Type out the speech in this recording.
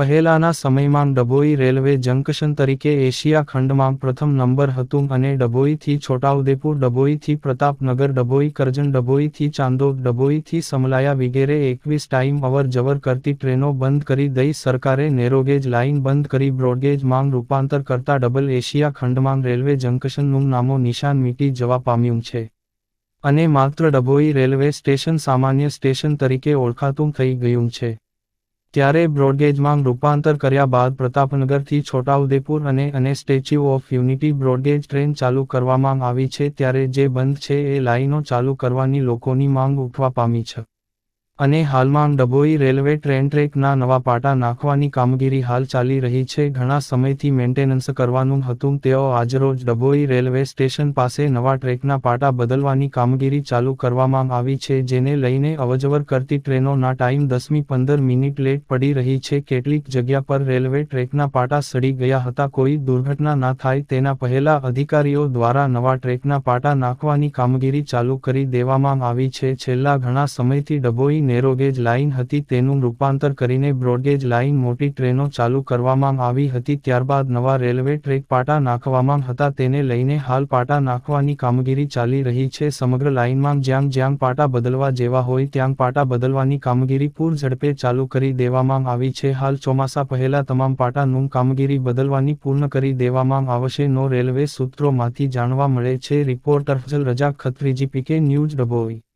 પહેલાના સમયમાં Dabhoi railway junction તરીકે એશિયા ખંડમાં પ્રથમ નંબર હતું અને ડભોઈથી છોટાઉદેપુર, ડભોઈથી પ્રતાપનગર, ડભોઈ કરજણ, ડભોઈથી ચાંદોદ, ડભોઈથી સમલાયા વિગેરે એકવીસ ટાઈમ અવર જવર કરતી ટ્રેનો બંધ કરી દઈ સરકારે નેરોગેજ લાઇન બંધ કરી બ્રોડગેજ માંગ રૂપાંતર કરતા ડબલ એશિયા ખંડમાં રેલવે જંકશનનું નામો નિશાન મીટી જવા પામ્યું છે. અને માત્ર ડભોઈ રેલવે સ્ટેશન સામાન્ય સ્ટેશન તરીકે ઓળખાતું થઈ ગયું છે. ત્યારે બ્રોડગેજમાં રૂપાંતર કર્યા બાદ પ્રતાપનગરથી છોટાઉદેપુર અને અને statue of unity broad gauge train ચાલુ કરવામાં આવી છે ત્યારે જે બંધ છે એ લાઈનો ચાલુ કરવાની લોકોની માંગ ઉઠવા પામી છે. અને હાલમાં ડભોઈ રેલવે ટ્રેન ટ્રેકના નવા પાટા નાખવાની કામગીરી હાલ ચાલી રહી છે. ઘણા સમયથી મેન્ટેનન્સ કરવાનું હતું. તેઓ આજરોજ ડભોઈ રેલવે સ્ટેશન પાસે નવા ટ્રેકના પાટા બદલવાની કામગીરી ચાલુ કરવામાં આવી છે, જેને લઈને અવજવર કરતી ટ્રેનોના ટાઈમ દસમી પંદર મિનિટ લેટ પડી રહી છે. કેટલીક જગ્યા પર રેલવે ટ્રેકના પાટા સડી ગયા હતા. કોઈ દુર્ઘટના ના થાય તેના પહેલા અધિકારીઓ દ્વારા નવા ટ્રેકના પાટા નાખવાની કામગીરી ચાલુ કરી દેવામાં આવી છે. છેલ્લા ઘણા સમયથી ડભોઈ નેરોગેજ લાઇન હતી તેનું રૂપાંતર કરીને બ્રોડગેજ લાઇન મોટી ટ્રેનો ચાલુ કરવામાં આવી હતી ત્યારબાદ નવા રેલવે ટ્રેક પાટા નાખવામાં હતા તેને લઈને હાલ પાટા નાખવાની કામગીરી ચાલી રહી છે. સમગ્ર લાઇનમાં જ્યાં જ્યાં પાટા બદલવા જેવા હોય ત્યાં પાટા બદલવાની કામગીરી પૂર ઝડપે ચાલુ કરી દેવામાં આવી છે. હાલ ચોમાસા પહેલા તમામ પાટાનું કામગીરી બદલવાની પૂર્ણ કરી દેવામાં આવશે. નો રેલવે સૂત્રોમાંથી જાણવા મળે છે. રિપોર્ટર ફજલ રજા, ખત્રીજી પીકે ન્યૂઝ ડભોઈ.